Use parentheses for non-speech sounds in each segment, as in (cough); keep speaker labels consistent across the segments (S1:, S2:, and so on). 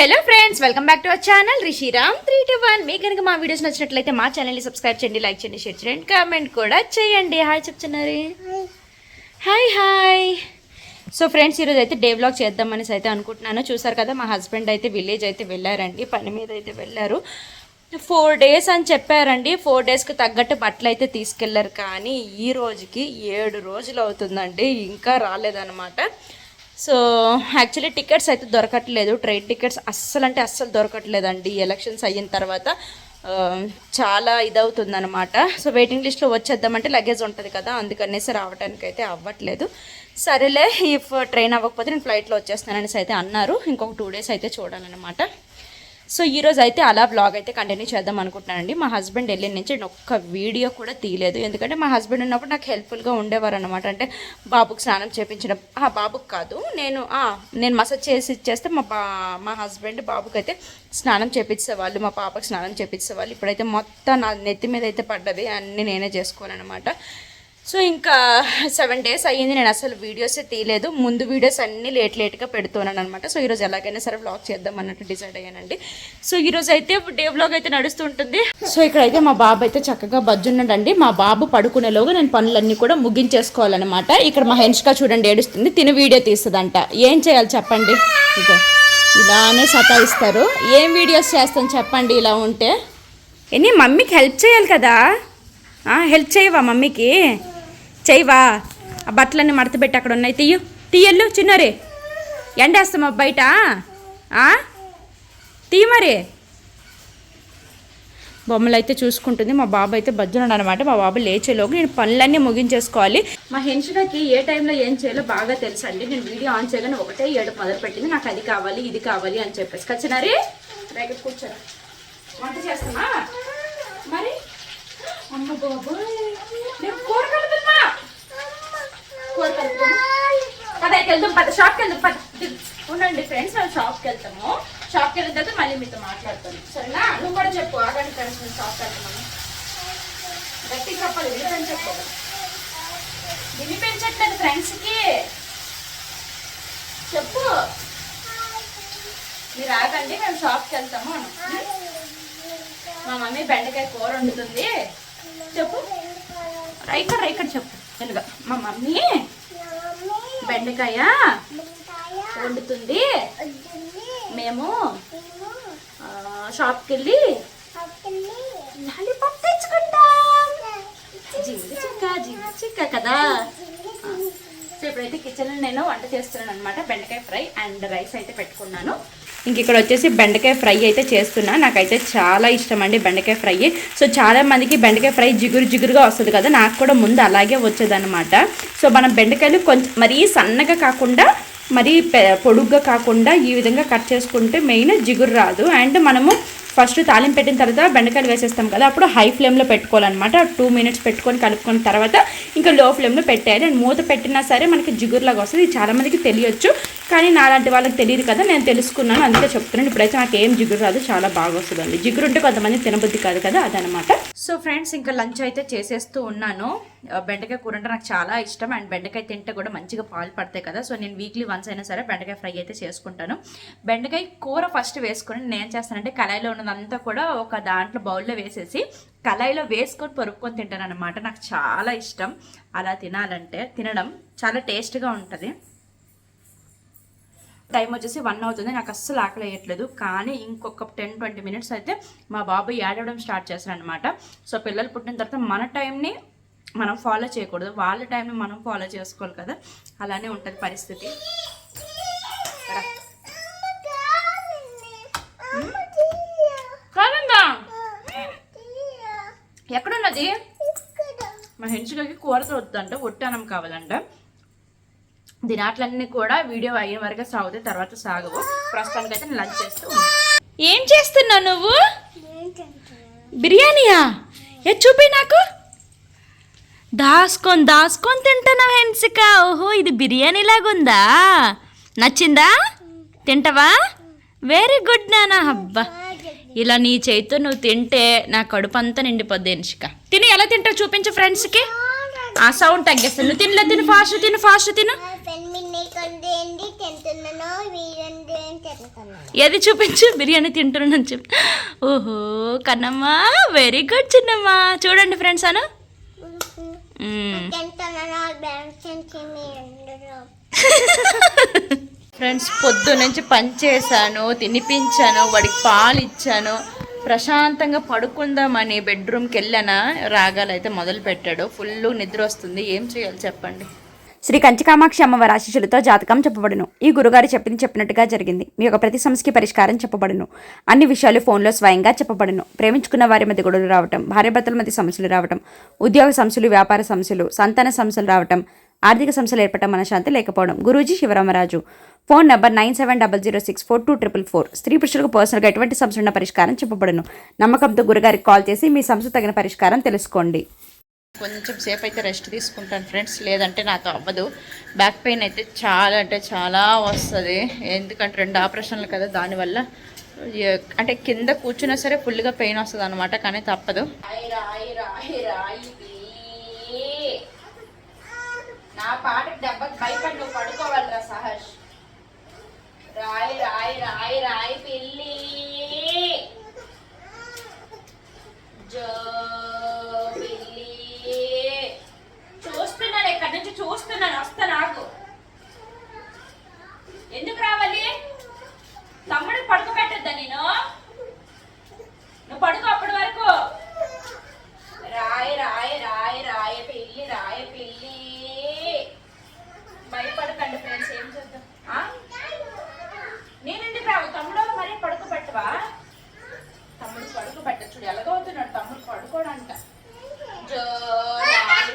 S1: Hello friends welcome back to our channel Rishiram three two one మీకు కనుక మా videos నచ్చినట్లయితే మా ఛానల్ని సబ్స్క్రైబ్ చేయండి లైక్ చేయండి షేర్ చేయండి కామెంట్ కూడా చేయండి. హాయ్ చెప్తున్నారు. హాయ్ హాయ్ సో ఫ్రెండ్స్ ఈరోజు అయితే డే బ్లాగ్ చేద్దామనేసి అయితే అనుకుంటున్నాను. చూసారు కదా మా హస్బెండ్ అయితే విలేజ్ అయితే వెళ్ళారండి. పని మీద అయితే వెళ్ళారు. ఫోర్ డేస్ అని చెప్పారండి. ఫోర్ డేస్కి తగ్గట్టు బట్టలు అయితే తీసుకెళ్ళారు. కానీ ఈ రోజుకి ఏడు రోజులు అవుతుందండి. ఇంకా రాలేదన్నమాట. సో యాక్చువల్లీ టికెట్స్ అయితే దొరకట్లేదు. ట్రైన్ టికెట్స్ అస్సలు అంటే అస్సలు దొరకట్లేదండి. ఎలక్షన్స్ అయిన తర్వాత చాలా ఇదవుతుందనమాట సో వెయిటింగ్ లిస్ట్లో వచ్చేద్దామంటే లగేజ్ ఉంటుంది కదా అందుకనేసి రావడానికి అయితే అవ్వట్లేదు. సరేలే ఇఫ్ ట్రైన్ అవ్వకపోతే నేను ఫ్లైట్లో వచ్చేస్తాననేసి అయితే అన్నారు. ఇంకొక టూ డేస్ అయితే చూడాలన్నమాట. సో ఈ రోజు అయితే అలా బ్లాగ్ అయితే కంటిన్యూ చేద్దాం అనుకుంటున్నానండి. మా హస్బెండ్ వెళ్ళిన నుంచి నేను ఒక్క వీడియో కూడా తీయలేదు. ఎందుకంటే మా హస్బెండ్ ఉన్నప్పుడు నాకు హెల్ప్ఫుల్గా ఉండేవారు అనమాట అంటే బాబుకి స్నానం చేపించడం. ఆ బాబుకి కాదు. నేను నేను మసాజ్ చేసి ఇచ్చేస్తే మా బా మా హస్బెండ్ బాబుకి అయితే స్నానం చేపించేవాళ్ళు. మా పాపకి స్నానం చేపించేవాళ్ళు. ఇప్పుడైతే మొత్తం నా నెత్తి మీద అయితే పడ్డది. అన్నీ నేనే చేసుకోవాలన్నమాట. సో ఇంకా సెవెన్ డేస్ అయ్యింది. నేను అసలు వీడియోసే తీయలేదు. ముందు వీడియోస్ అన్నీ లేట్ లేట్గా పెడుతున్నాను అనమాట సో ఈరోజు ఎలాగైనా సరే వ్లాగ్ చేద్దాం అన్నట్టు డిసైడ్ అయ్యానండి. సో ఈరోజు అయితే డే వ్లాగ్ అయితే నడుస్తుంటుంది. సో ఇక్కడైతే మా బాబు అయితే చక్కగా బజ్జున్నాడండి. మా బాబు పడుకునేలోగా నేను పనులన్నీ కూడా ముగించేసుకోవాలన్నమాట. ఇక్కడ మా హెన్స్గా చూడండి ఏడుస్తుంది. తిని వీడియో తీస్తుందంట. ఏం చేయాలి చెప్పండి? ఇగో ఇలానే సతాయిస్తారు. ఏం వీడియోస్ చేస్తాం చెప్పండి ఇలా ఉంటే? ఎన్ని మమ్మీకి హెల్ప్ చేయాలి కదా? హెల్ప్ చేయవా మమ్మీకి? చేయవా ఆ బట్టలన్నీ మడతపెట్టి అక్కడ ఉన్నాయి. తీయు. తీయల్లు చిన్నరే. ఎండేస్తామా బయట. తీయ మరి. బొమ్మలు అయితే చూసుకుంటుంది. మా బాబు అయితే బజ్జున్నాడు అనమాట మా బాబు లేచేలోకి నేను పనులన్నీ ముగించేసుకోవాలి. మా హెన్షులకి ఏ టైంలో ఏం చేయాలో బాగా తెలుసు అండి. నేను వీడియో ఆన్ చేయగానే ఒకటే ఏడు మొదలు పెట్టింది నాకు అది కావాలి ఇది కావాలి అని చెప్పేసి. ఖచ్చినరే రేగ కూర్చోరా వంట చేస్తామా? మరి? అమ్మ బాబు నేను కూర కూర కలుపుతున్నా పద వెళ్దాం పద షాప్కి వెళ్దాం పద. ఉండండి ఫ్రెండ్స్ మేము షాప్కి వెళ్తాము. షాప్కి వెళ్ళిన తర్వాత మళ్ళీ మీతో మాట్లాడతాను. సరేనా? నువ్వు కూడా చెప్పు ఆగండి ఫ్రెండ్స్ మేము షాప్కి వెళ్తామని గట్టి చెప్పాలి విని పెంచట్లేదు విని పెంచట్లేదు ఫ్రెండ్స్కి చెప్పు. మీరు ఆగండి మేము షాప్కి వెళ్తాము మా మమ్మీ బెండకాయ కూర వండుతుంది. చెప్పు. ఇక్కడ ఇక్కడ చెప్పు. తెలుగా మా మమ్మీ బెండకాయ వండుతుంది. మేము షాప్కి వెళ్ళి లాలీపాప్ తెచ్చుకుంటాం. జింగి చిక్క జింగి చిక్క కదా? సో ఇప్పుడైతే కిచెన్లో నేను వంట చేస్తున్నాను అనమాట బెండకాయ ఫ్రై అండ్ రైస్ అయితే పెట్టుకున్నాను. ఇంక ఇక్కడ వచ్చేసి బెండకాయ ఫ్రై అయితే చేస్తున్నా. నాకైతే చాలా ఇష్టం అండి బెండకాయ ఫ్రై. సో చాలా మందికి బెండకాయ ఫ్రై జిగురు జిగురుగా వస్తుంది కదా నాకు కూడా ముందు అలాగే వచ్చేదన్నమాట. సో మనం బెండకాయలు కొంచెం మరీ సన్నగా కాకుండా మరీ పె- పొడుగ్గా కాకుండా ఈ విధంగా కట్ చేసుకుంటే మెయిన్ జిగురు రాదు. అండ్ మనము ఫస్ట్ తాలింపు పెట్టిన తర్వాత బెండకాయలు వేసేస్తాం కదా అప్పుడు హై ఫ్లేమ్లో పెట్టుకోవాలన్నమాట. టూ మినిట్స్ పెట్టుకొని కలుపుకున్న తర్వాత ఇంకా లో ఫ్లేమ్లో పెట్టేయాలి. అండ్ మూత పెట్టినా సరే మనకి జిగురులాగా వస్తుంది. ఇది చాలామందికి తెలియచ్చు. కానీ నాలాంటి వాళ్ళకి తెలియదు కదా నేను తెలుసుకున్నాను అందుకే చెప్తున్నాను. ఇప్పుడైతే నాకు ఏం జిగురు రాదు చాలా బాగా వస్తుందండి. జిగురు ఉంటే కొంతమంది తినబుద్ధి కాదు కదా అదనమాట. సో ఫ్రెండ్స్ ఇంకా లంచ్ అయితే చేసేస్తూ ఉన్నాను. బెండకాయ కూర అంటే నాకు చాలా ఇష్టం. అండ్ బెండకాయ తింటే కూడా మంచిగా పాలు పడతాయి కదా. సో నేను వీక్లీ వన్స్ అయినా సరే బెండకాయ ఫ్రై అయితే చేసుకుంటాను. బెండకాయ కూర ఫస్ట్ వేసుకొని నేను ఏం చేస్తానంటే కళాయిలో ఉన్నదంతా కూడా ఒక దాంట్లో బౌల్లో వేసేసి కళాయిలో వేసుకొని పొరుక్కొని తింటాను అనమాట నాకు చాలా ఇష్టం. అలా తినాలంటే తినడం చాలా టేస్ట్గా ఉంటుంది. టైం వచ్చేసి వన్ అవుతుంది. నాకు అస్సలు ఆకలి వేయట్లేదు. కానీ ఇంకొక టెన్ ట్వంటీ మినిట్స్ అయితే మా బాబు ఏడవడం స్టార్ట్ చేస్తాడు అనమాట సో పిల్లలు పుట్టిన తర్వాత మన టైంని మనం ఫాలో చేయకూడదు. వాళ్ళ టైంని మనం ఫాలో చేసుకోవాలి కదా. అలానే ఉంటుంది పరిస్థితి. కాదందా? ఎక్కడున్నది? మా హెంచుకకి కూరతో వద్దంట. ఒట్టానం కావాలంట. దినాట్లన్నీ కూడా వీడియో అయిన వరకు సాగుతాయి తర్వాత సాగవు. ప్రస్తుతానికి అయితే నేను లంచ్ చేస్తూ. ఏం చేస్తున్నావు నువ్వు? బిర్యానీయా? ఏ చూపి నాకు. దాసుకొని దాసుకొని తింటున్నావు హెన్సిక? ఓహో ఇది బిర్యానీ లాగుందా? నచ్చిందా? తింటావా? వెరీ గుడ్ నానా అబ్బా. ఇలా నీ చేతితో నువ్వు తింటే నా కడుపు అంతా నిండిపోద్ది హెన్సిక. తిని ఎలా తింటావు చూపించు ఫ్రెండ్స్కి ఆ సౌండ్ తగ్గిస్తాను నువ్వు తినలే తిను ఫాస్ట్ తిను ఫాస్ట్ తిను. ఏది చూపించు? బిర్యానీ తింటున్నాను చెప్పు. ఓహో కన్నమ్మా వెరీ గుడ్ చిన్నమ్మా. చూడండి ఫ్రెండ్స్ అను. ఫ్రెండ్స్ పొద్దు నుంచి పని చేశాను తినిపించాను వాడికి పాలు ఇచ్చాను. ప్రశాంతంగా పడుకుందామని బెడ్రూమ్కి వెళ్ళానా? రాగాలు అయితే మొదలు పెట్టాడు. ఫుల్ నిద్ర వస్తుంది. ఏం చేయాలి చెప్పండి?
S2: శ్రీ కంచికామాక్షి అమ్మవారి ఆశీస్సులతో జాతకం చెప్పబడును. ఈ గురుగారు చెప్పింది చెప్పినట్టుగా జరిగింది. మీ యొక్క ప్రతి సమస్యకి పరిష్కారం చెప్పబడును. అన్ని విషయాలు ఫోన్లో స్వయంగా చెప్పబడును. ప్రేమించుకున్న వారి మధ్య గొడవలు రావటం భార్యాభర్తల మధ్య సమస్యలు రావటం ఉద్యోగ సమస్యలు వ్యాపార సమస్యలు సంతాన సమస్యలు రావటం ఆర్థిక సమస్యలు ఏర్పడటం మనశాంతి లేకపోవడం. Guruji Shivaramaraju. Phone number nine seven double zero six four two triple four. స్త్రీ పురుషులకు పర్సనల్గా ఎటువంటి సమస్య ఉన్న పరిష్కారం చెప్పబడును? నమ్మకంతో గురుగారికి కాల్ చేసి మీ సమస్య తగిన పరిష్కారం తెలుసుకోండి.
S1: కొంచెం సేపు అయితే రెస్ట్ తీసుకుంటాను ఫ్రెండ్స్. లేదంటే నాకు అవ్వదు. బ్యాక్ పెయిన్ అయితే చాలా అంటే చాలా వస్తుంది. ఎందుకంటే రెండు ఆపరేషన్లు కదా దానివల్ల అంటే కింద కూర్చున్నా సరే ఫుల్గా పెయిన్ వస్తుంది అనమాట కానీ తప్పదు నా పాటకి దెబ్బకి భయపడి నువ్వు పడుకోవాలిరా సహర్ష్ రాయి రాయి రాయి రాయి పిల్లి జో పిల్లి చూస్తున్నాను ఎక్కడి నుంచి చూస్తున్నాను వస్తా నాకు ఎందుకు రావాలి తమ్ముడికి పడుకోబెట్టద్దా నేను నువ్వు పడుకో అప్పటి వరకు రాయి రాయి రాయి రాయ పిల్లి రాయ పిల్లి భయపడకండి ఫ్రెండ్స్ ఏం చేద్దాం ఆ? నేను ఎందుకు రావు తమ్ముడు మరీ పడుకోబెట్టవా తమ్ముడు పడుకోబెట్ట చూడు ఎలాగవుతున్నాడు తమ్ముడు పడుకోడంట జోరాలు.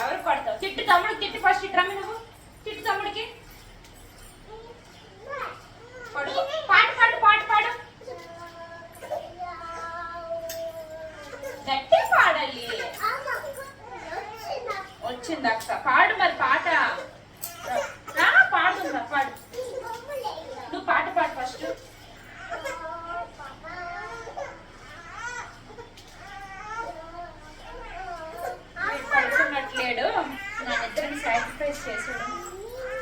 S1: ఎవరు పడతావు తిట్టు తమ్ముడు తిట్టు ఫస్ట్ ఇటు రమ్మి నువ్వు తిట్టు తమ్ముడికి పడుకో పాట పాడు పాట పాడు గట్టి పాడాలి వచ్చింది అక్క పాడు మరి పాట రా, పాడుతుందా పాడు నువ్వు పాట పాడు ఫస్ట్ వీడు పడుకున్నట్లేడు నా నిద్రని సాక్రిఫైస్ చేసాడు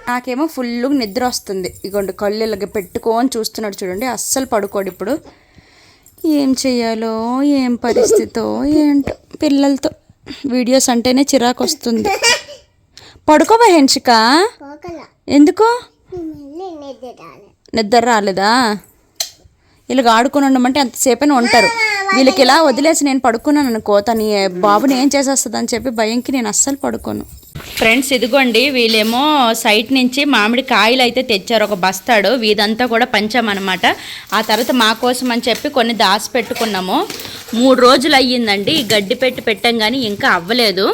S2: నాకేమో ఫుల్ నిద్ర వస్తుంది. ఇగోండి కళ్ళు ఇలాగ పెట్టుకొని చూస్తున్నాడు చూడండి అస్సలు పడుకోడు ఇప్పుడు. ఏం చెయ్యాలో ఏం పరిస్థితో ఏంటో పిల్లలతో. వీడియోస్ అంటేనే చిరాకు వస్తుంది. పడుకోవా హెన్షిక? ఎందుకు? నిద్ర రాలేదా? వీళ్ళకి ఆడుకుని ఉండమంటే అంతసేపైనా ఉంటారు. వీళ్ళకి ఇలా వదిలేసి నేను పడుకున్నాను అనుకో తను బాబుని ఏం చేసేస్తుంది అని చెప్పి భయంకి నేను అస్సలు పడుకోను.
S1: ఫ్రెండ్స్ ఇదిగోండి వీళ్ళేమో సైట్ నుంచి మామిడి కాయలు అయితే తెచ్చారు ఒక బస్తాడు వీదంతా కూడా పంచామన్నమాట. ఆ తర్వాత మా కోసం అని చెప్పి కొన్ని దాసి పెట్టుకున్నాము. మూడు రోజులు అయ్యిందండి ఈ గడ్డి పెట్టి పెట్టాం కానీ ఇంకా అవ్వలేదు.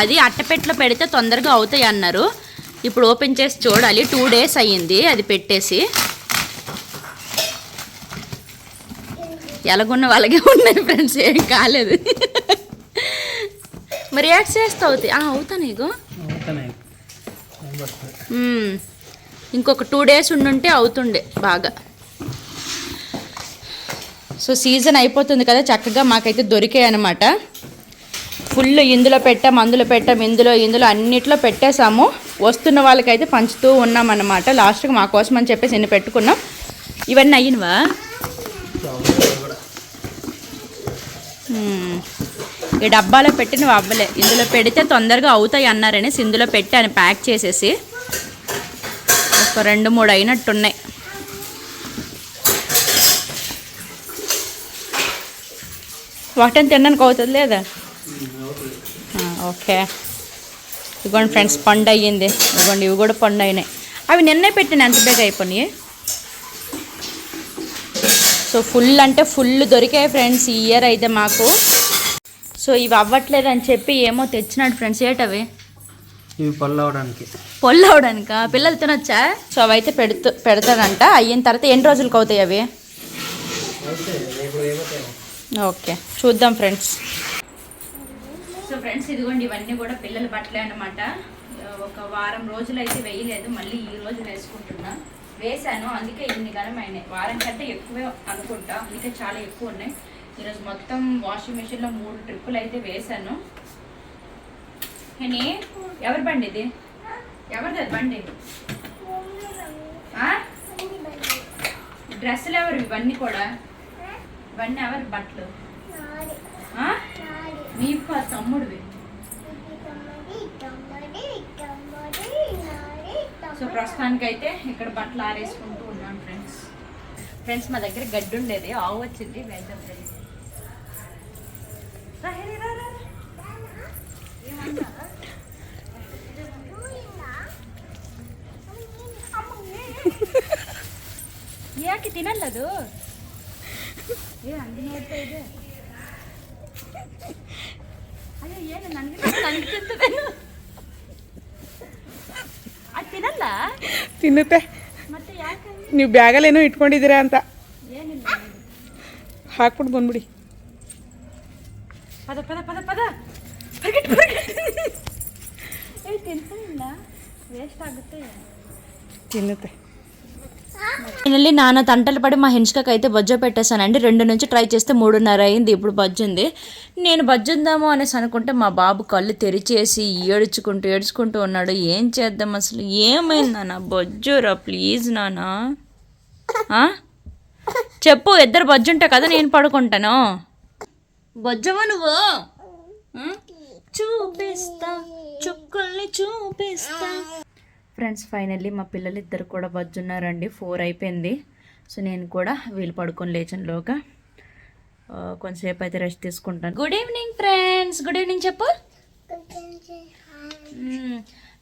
S1: అది అట్టపెట్టలో పెడితే తొందరగా అవుతాయి అన్నారు. ఇప్పుడు ఓపెన్ చేసి చూడాలి టూ డేస్ అయ్యింది అది పెట్టేసి. ఎలాగున్న వాళ్ళకే ఉన్నాయి ఫ్రెండ్స్ ఏం కాలేదు. మరి యాక్ట్ చేస్తే అవుతాయి. అవుతాను ఇగో. ఇంకొక టూ డేస్ ఉండుంటే అవుతుండే బాగా. సో సీజన్ అయిపోతుంది కదా చక్కగా మాకైతే దొరికాయి అనమాట ఫుల్ ఇందులో పెట్టాం అందులో పెట్టాం ఇందులో ఇందులో అన్నిట్లో పెట్టేసాము వస్తున్న వాళ్ళకైతే పంచుతూ ఉన్నామన్నమాట లాస్ట్కి మా కోసం అని చెప్పేసి ఎన్ని పెట్టుకున్నాం. ఇవన్నీ అయ్యినవా. ఈ డబ్బాలో పెట్టినవి అవ్వలే. ఇందులో పెడితే తొందరగా అవుతాయి అన్నారని ఇందులో పెట్టాను ప్యాక్ చేసేసి ఒక రెండు మూడు అయినట్టున్నాయి. వాటిని తినడానికి అవుతుంది లేదా? ఓకే. ఇదిగోండి ఫ్రెండ్స్ పండు అయ్యింది ఇదిగోండి ఇవి కూడా పండు అయినాయి అవి నిన్నే పెట్టిన ఎంత బేగా అయిపోయినాయి? సో ఫుల్ అంటే ఫుల్ దొరికాయి ఫ్రెండ్స్ ఈ ఇయర్ అయితే మాకు. సో ఇవి అవ్వట్లేదు అని చెప్పి ఏమో తెచ్చినాడు ఫ్రెండ్స్ ఏటవి?
S3: ఇవి పళ్ళు అవడానికి
S1: పొల్లు అవడానికా పిల్లలు తినొచ్చా? సో అవి అయితే పెడుతూ పెడతాడంట అయిన తర్వాత ఎన్ని రోజులకు అవుతాయి అవి? ఓకే చూద్దాం ఫ్రెండ్స్. సో ఫ్రెండ్స్ ఇదిగోండి ఇవన్నీ కూడా పిల్లల బట్టలే అనమాట ఒక వారం రోజులు అయితే వేయలేదు. మళ్ళీ ఈ రోజు వేసుకుంటున్నా. వేసాను అందుకే ఇన్ని ఘనమైనాయి. వారం కంటే ఎక్కువే అనుకుంటా. అందుకే చాలా ఎక్కువ ఉన్నాయి. ఈరోజు మొత్తం వాషింగ్ మిషన్లో మూడు ట్రిప్పులు అయితే వేసాను కానీ ఎవరి బండి ఇది? ఎవరిది అది బండి? డ్రెస్సులు ఎవరు? ఇవన్నీ కూడా? ఇవన్నీ ఎవరు? బట్టలు? మీ తమ్ముడివి? సో ప్రస్తుతానికి అయితే ఇక్కడ బట్టలు ఆరేసుకుంటూ ఉన్నాను ఫ్రెండ్స్. ఫ్రెండ్స్ మా దగ్గర గడ్డి ఉండేది. ఆవు వచ్చింది. వెళ్దాం ఫ్రెండ్స్. (laughs) ಯಾಕೆ ತಿನ್ನಲ್ಲ ಅದು? ಏ ಹಂಗೆ ನೋಡ್ತಾ ಇದೆ ಅಯ್ಯೋ ಏನು ನನಗೆ ಅದು ತಿನ್ನಲ್ಲ?
S4: ತಿನ್ನುತ್ತೆ.
S1: ಮತ್ತೆ ಯಾಕೆ?
S4: ನೀವು ಬ್ಯಾಗಲ್ಲೇನೋ ಇಟ್ಕೊಂಡಿದ್ದೀರಾ ಅಂತ.
S1: ಏನಿಲ್ಲ.
S4: ಹಾಕ್ಬಿಟ್ಟು ಬಂದ್ಬಿಡಿ.
S1: ಪದ ಪದ ಪದ ಪದ ಪರಿಗೆಟ್ಟು ಪರಿಗೆಟ್ಟು ಏ ತಿಂತಾನಿಲ್ಲ ವೇಸ್ಟ್ ಆಗುತ್ತೆ
S4: ತಿನ್ನುತ್ತೆ
S1: ఫైనల్లీ నాన్న తంటలు పడి మా హెన్స్కకి అయితే బజ్జో పెట్టేశానండి రెండు నుంచి ట్రై చేస్తే మూడున్నర అయింది ఇప్పుడు బజ్జు ఉంది నేను బజ్జు ఉందాము అనేసి అనుకుంటే మా బాబు కళ్ళు తెరిచేసి ఏడుచుకుంటూ ఏడ్చుకుంటూ ఉన్నాడు ఏం చేద్దాం అసలు ఏమైంది నాన్న బొజ్జురా ప్లీజ్ నాన్న ఆ? చెప్పు ఇద్దరు బజ్జు ఉంటా కదా నేను పడుకుంటాను బొజ్జవా నువ్వు? చూపిస్తా. చుక్కల్ని చూపిస్తా. ఫ్రెండ్స్ ఫైనల్లీ మా పిల్లలు ఇద్దరు కూడా బజ్జున్నారండి. ఫోర్ అయిపోయింది. సో నేను కూడా వీళ్ళు పడుకొని లేచనులోగా ఆ, కొంతసేపు అయితే రెస్ట్ తీసుకుంటాను. Good evening friends good evening చెప్పు. మ్మ్.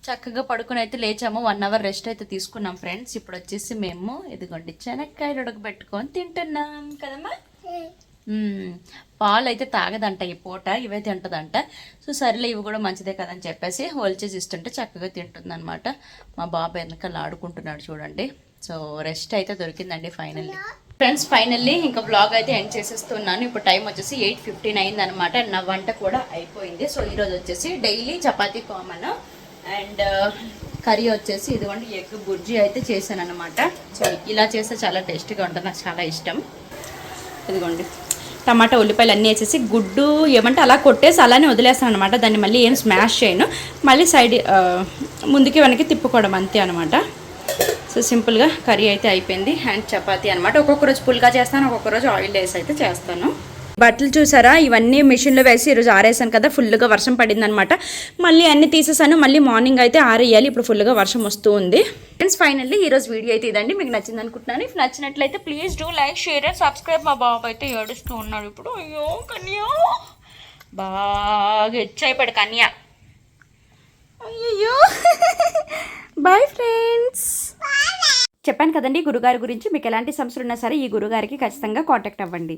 S1: చక్కగా పడుకొని అయితే లేచాము. వన్ అవర్ రెస్ట్ అయితే తీసుకున్నాం ఫ్రెండ్స్ ఇప్పుడు వచ్చేసి మేము ఇదిగోండి శనక్కాయలు ఉడకబెట్టుకొని తింటున్నాం. కదమ్మా? మ్మ్. పాలు అయితే తాగదంట ఈ పూట ఇవే తింటదంట. సో సరేలే ఇవి కూడా మంచిదే కదని చెప్పేసి హోల్చేసి ఇస్తుంటే చక్కగా తింటుందన్నమాట. మా బాబు వెనకాల ఆడుకుంటున్నాడు చూడండి. సో రెస్ట్ అయితే దొరికిందండి ఫైనల్లీ. ఫ్రెండ్స్ ఫైనల్లీ ఇంకా బ్లాగ్ అయితే ఎండ్ చేసేస్తున్నాను. ఇప్పుడు టైం వచ్చేసి ఎయిట్ ఫిఫ్టీన్ అయింది అనమాట నా వంట కూడా అయిపోయింది. సో ఈరోజు వచ్చేసి daily chapati common. And curry వచ్చేసి ఇదిగోండి ఎగ్ బుర్జీ అయితే చేశాను అనమాట సో ఇలా చేస్తే చాలా టేస్ట్గా ఉంటుంది. నాకు చాలా ఇష్టం. ఇదిగోండి. టమాటా ఉల్లిపాయలు అన్నీ వేసేసి గుడ్డు ఏమంటే అలా కొట్టేసి అలానే వదిలేస్తాను అనమాట దాన్ని మళ్ళీ ఏం స్మాష్ చేయను. మళ్ళీ సైడ్ ముందుకి వెనక్కి తిప్పుకోవడం అంతే అనమాట సో సింపుల్గా కర్రీ అయితే అయిపోయింది. అండ్ చపాతీ అనమాట ఒక్కొక్క రోజు పుల్గా చేస్తాను ఒక్కొక్క రోజు ఆయిల్ వేసి అయితే చేస్తాను. బట్టలు చూసారా? ఇవన్నీ మిషన్లో వేసి ఈరోజు ఆరేసాను కదా ఫుల్గా వర్షం పడిందనమాట. మళ్ళీ అన్నీ తీసేసాను మళ్ళీ మార్నింగ్ అయితే ఆరేయాలి ఇప్పుడు ఫుల్గా వర్షం వస్తూ ఉంది. ఫ్రెండ్స్ ఫైనల్లీ ఈరోజు వీడియో అయితే ఇదండి మీకు నచ్చింది అనుకుంటున్నాను. ఇఫ్ నచ్చినట్లయితే please do like share and subscribe మా బాబు అయితే ఏడుస్తూ ఉన్నాడు ఇప్పుడు. అయ్యో కన్యా! బాగా హెచ్చైపోయాడు కన్యా. అయ్యయ్యో! (laughs) బాయ్ ఫ్రెండ్స్
S2: చెప్పాను కదండి గురుగారి గురించి మీకు ఎలాంటి సమస్యలు ఉన్నా సరే ఈ గురుగారికి ఖచ్చితంగా కాంటాక్ట్ అవ్వండి.